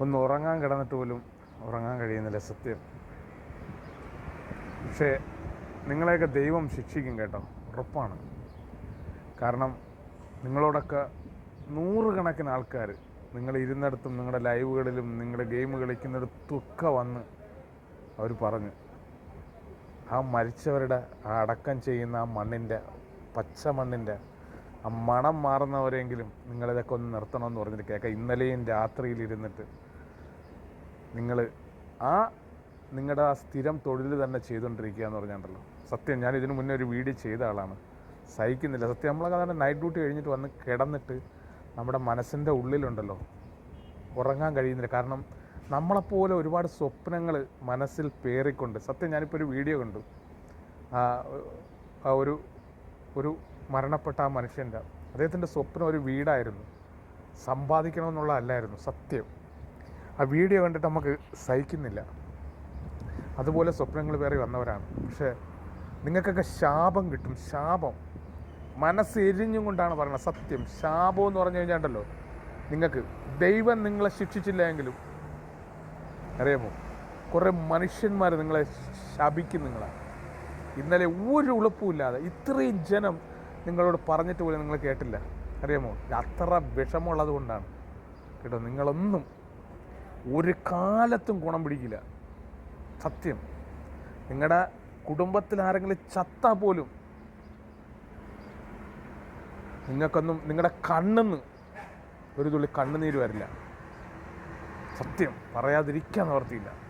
ഒന്ന് ഉറങ്ങാൻ കിടന്നിട്ട് പോലും ഉറങ്ങാൻ കഴിയുന്നില്ല സത്യം. പക്ഷേ നിങ്ങളെയൊക്കെ ദൈവം ശിക്ഷിക്കും കേട്ടോ. ഉറപ്പാണ്. കാരണം നിങ്ങളോടൊക്കെ നൂറുകണക്കിന് ആൾക്കാർ നിങ്ങൾ ഇരുന്നിടത്തും നിങ്ങളുടെ ലൈവുകളിലും നിങ്ങളുടെ ഗെയിം കളിക്കുന്നിടത്തൊക്കെ വന്ന് അവർ പറഞ്ഞു. ആ മരിച്ചവരുടെ ആ അടക്കം ചെയ്യുന്ന ആ മണ്ണിന്റെ പച്ച മണ്ണിന്റെ ആ മണം മാറുന്നവരെങ്കിലും നിങ്ങളിതൊക്കെ ഒന്ന് നിർത്തണമെന്ന് പറഞ്ഞിട്ട് കേൾക്കാം. ഇന്നലെയും രാത്രിയിലിരുന്നിട്ട് നിങ്ങൾ ആ നിങ്ങളുടെ ആ സ്ഥിരം തൊഴിൽ തന്നെ ചെയ്തുകൊണ്ടിരിക്കുക എന്ന് പറഞ്ഞിട്ടുണ്ടല്ലോ സത്യം ഞാൻ ഇതിനു മുന്നേ ഒരു വീഡിയോ ചെയ്ത ആളാണ്. സഹിക്കുന്നില്ല. സത്യം നമ്മളൊക്കെ അതാണ് നൈറ്റ് ഡ്യൂട്ടി കഴിഞ്ഞിട്ട് വന്ന് കിടന്നിട്ട് നമ്മുടെ മനസ്സിന്റെ ഉള്ളിലുണ്ടല്ലോ. ഉറങ്ങാൻ കഴിയുന്നില്ല. കാരണം നമ്മളെപ്പോലെ ഒരുപാട് സ്വപ്നങ്ങൾ മനസ്സിൽ പേറിക്കൊണ്ട് സത്യം ഞാനിപ്പോൾ ഒരു വീഡിയോ കണ്ടു. ഒരു ഒരു മരണപ്പെട്ട ആ മനുഷ്യന്റെ അദ്ദേഹത്തിന്റെ സ്വപ്നം ഒരു വീടായിരുന്നു. സമ്പാദിക്കണമെന്നുള്ള അല്ലായിരുന്നു സത്യം. ആ വീഡിയോ കണ്ടിട്ട് നമുക്ക് സഹിക്കുന്നില്ല. അതുപോലെ സ്വപ്നങ്ങൾ വേറെ വന്നവരാണ്. പക്ഷേ നിങ്ങൾക്കൊക്കെ ശാപം കിട്ടും ശാപം. മനസ്സ് എരിഞ്ഞും കൊണ്ടാണ് പറയുന്നത് സത്യം. ശാപം എന്ന് പറഞ്ഞു കഴിഞ്ഞാണ്ടല്ലോ നിങ്ങൾക്ക് ദൈവം നിങ്ങളെ ശിക്ഷിച്ചില്ല എങ്കിലും അറിയാമോ? കുറേ മനുഷ്യന്മാർ നിങ്ങളെ ശപിക്കും നിങ്ങളെ. ഇന്നലെ ഒരു ഉളുപ്പുമില്ലാതെ ഇത്രയും ജനം നിങ്ങളോട് പറഞ്ഞിട്ട് പോലും നിങ്ങൾ കേട്ടില്ല. അറിയാമോ? അത്ര വിഷമുള്ളത് കൊണ്ടാണ്. കേട്ടോ നിങ്ങളൊന്നും ഒരു കാലത്തും ഗുണം പിടിക്കില്ല. സത്യം. നിങ്ങളുടെ കുടുംബത്തിൽ ആരെങ്കിലും ചത്താൽ പോലും നിങ്ങൾക്കൊന്നും നിങ്ങളുടെ കണ്ണെന്ന് ഒരു തുള്ളി കണ്ണുനീര് വരില്ല. സത്യം പറയാതിരിക്കാൻ നിവർത്തിയില്ല.